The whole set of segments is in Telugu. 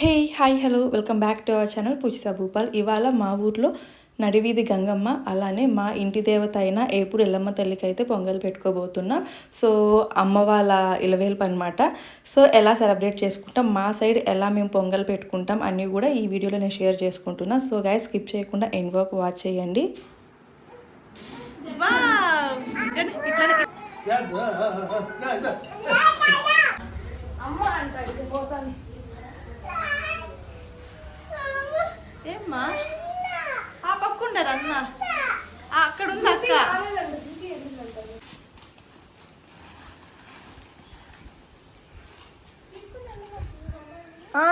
Hey hi hello welcome back to our channel Poojitha Bhupal ఇవాళ మా ఊర్లో నడివీధి గంగమ్మ అలానే మా ఇంటి దేవత అయిన ఏపుడు ఎల్లమ్మ తల్లికి అయితే పొంగల్ పెట్టుకోబోతున్నాం. సో అమ్మ వాళ్ళ ఇలవేల్పు అనమాట సో ఎలా సెలబ్రేట్ చేసుకుంటాం? మా సైడ్ ఎలా మేము పొంగల్ పెట్టుకుంటాం? అన్నీ కూడా ఈ వీడియోలో నేను షేర్ చేసుకుంటున్నా. సో గాయ స్కిప్ చేయకుండా ఎండ్ వరకు వాచ్ చేయండి. ఏమ్మా? ఆ పక్కుండరు అన్న? అక్కడ ఉంది అక్క.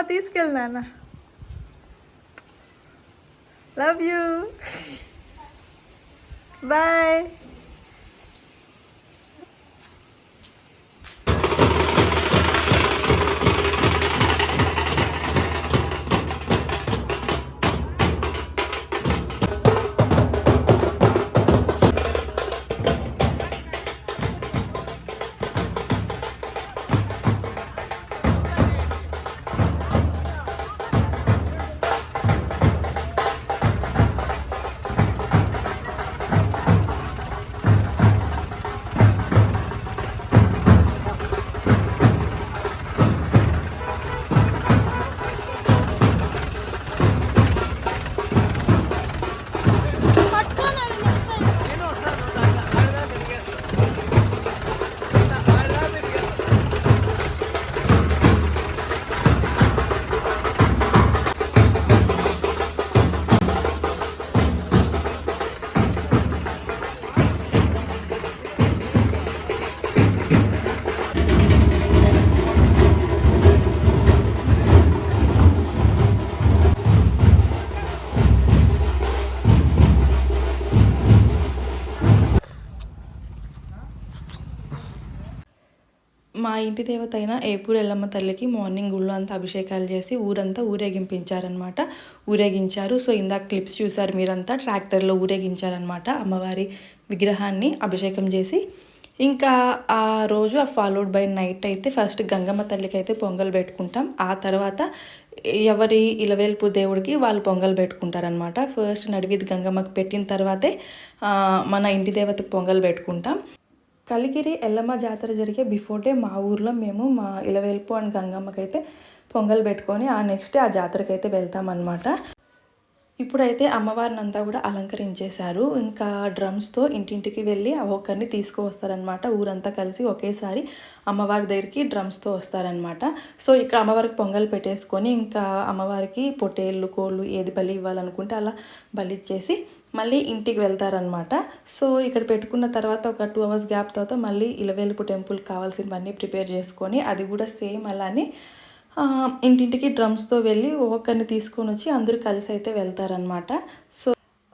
తీసుకెళ్ళినా లవ్ యూ బాయ్ ఇంటి దేవత అయిన ఏపూరు ఎల్లమ్మ తల్లికి మార్నింగ్ గుళ్ళు అంతా అభిషేకాలు చేసి ఊరంతా ఊరేగింపించారనమాట ఊరేగించారు. సో ఇందాక క్లిప్స్ చూసారు మీరంతా. ట్రాక్టర్లో ఊరేగించారనమాట అమ్మవారి విగ్రహాన్ని అభిషేకం చేసి. ఇంకా ఆ రోజు ఆ ఫాలోడ్ బై నైట్ అయితే ఫస్ట్ గంగమ్మ తల్లికి అయితే పొంగల్ పెట్టుకుంటాం. ఆ తర్వాత ఎవరి ఇలవేల్పు దేవుడికి వాళ్ళు పొంగల్ పెట్టుకుంటారనమాట ఫస్ట్ నడివిది గంగమ్మకి పెట్టిన తర్వాతే మన ఇంటి దేవతకు పొంగల్ పెట్టుకుంటాం. కలిగిరి ఎల్లమ్మ జాతర జరిగే బిఫోర్ డే మా ఊర్లో మేము మా ఇలవేల్పు అండ్ గంగమ్మకైతే పొంగల్ పెట్టుకొని ఆ నెక్స్ట్ డే ఆ జాతరకైతే వెళ్తామన్నమాట. ఇప్పుడైతే అమ్మవారిని అంతా కూడా అలంకరించేశారు. ఇంకా డ్రమ్స్తో ఇంటింటికి వెళ్ళి ఒక్కరిని తీసుకువస్తారనమాట ఊరంతా కలిసి ఒకేసారి అమ్మవారి దగ్గరికి డ్రమ్స్తో వస్తారనమాట సో ఇక్కడ అమ్మవారికి పొంగల్ పెట్టేసుకొని ఇంకా అమ్మవారికి పొటేళ్ళు కోళ్ళు ఏది బలి ఇవ్వాలనుకుంటే అలా బలి ఇచ్చేసి మళ్ళీ ఇంటికి వెళ్తారనమాట సో ఇక్కడ పెట్టుకున్న తర్వాత ఒక టూ అవర్స్ గ్యాప్ తర్వాత మళ్ళీ ఇలవేలుపు టెంపుల్ కావాల్సినవన్నీ ప్రిపేర్ చేసుకొని అది కూడా సేమ్ అలానే ఇంటింటికి డ్రమ్స్తో వెళ్ళి ఒక్కొక్కరిని తీసుకొని వచ్చి అందరూ కలిసి అయితే వెళ్తారనమాట సో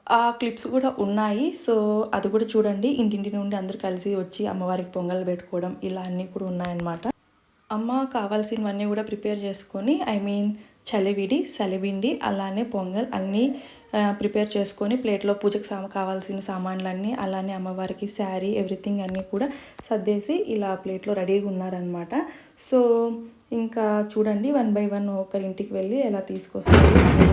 ఆ క్లిప్స్ కూడా ఉన్నాయి. సో అది కూడా చూడండి. ఇంటింటి నుండి అందరూ కలిసి వచ్చి అమ్మవారికి పొంగల్ పెట్టుకోవడం ఇలా అన్నీ కూడా ఉన్నాయన్నమాట. అమ్మ కావాల్సినవన్నీ కూడా ప్రిపేర్ చేసుకొని ఐ మీన్ చలివిడి సలివిండి అలానే పొంగల్ అన్నీ ప్రిపేర్ చేసుకొని ప్లేట్లో పూజకు సామ కావాల్సిన సామాన్లన్నీ అలానే అమ్మవారికి శారీ ఎవ్రీథింగ్ అన్నీ కూడా సర్దేసి ఇలా ప్లేట్లో రెడీగా ఉన్నారనమాట సో ఇంకా చూడండి వన్ బై వన్ ఒకరింటికి వెళ్ళి ఎలా తీసుకొస్తారు.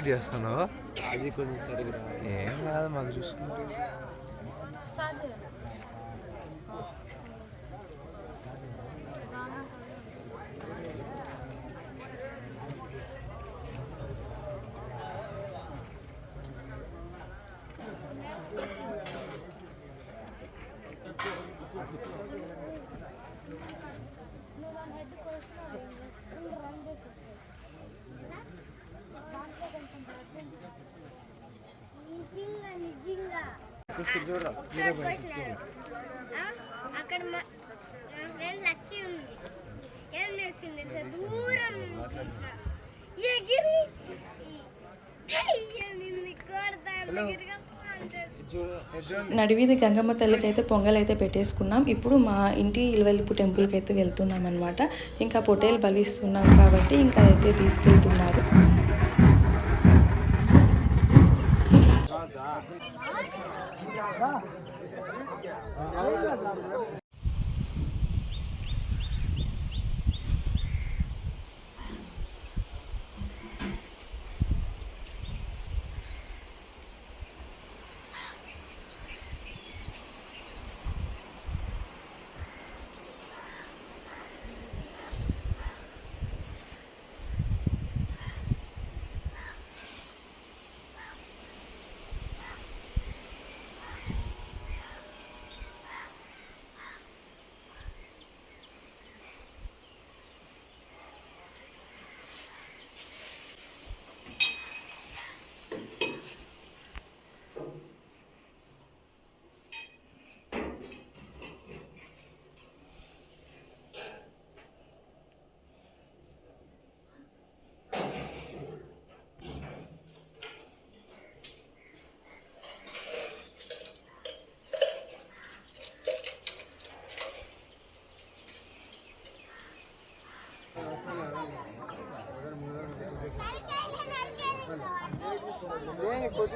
డిలీట్ చేస్తున్నావు? అది కొంచెం సరిగ్గా ఏం కాదు మాకు చూసుకుంటే. అక్కడ లక్కీ ఉంది. ఏం చేసింది దూరం ఎగిరి నడివీధి గంగమ్మ తల్లికి అయితే పొంగల్ అయితే పెట్టేసుకున్నాం. ఇప్పుడు మా ఇంటి ఇలవెల్పు టెంపుల్కి అయితే వెళ్తున్నాం అనమాట ఇంకా పొటేలు బలిస్తున్నాం కాబట్టి ఇంకా అయితే తీసుకెళ్తున్నారు. 야. नहीं कुछ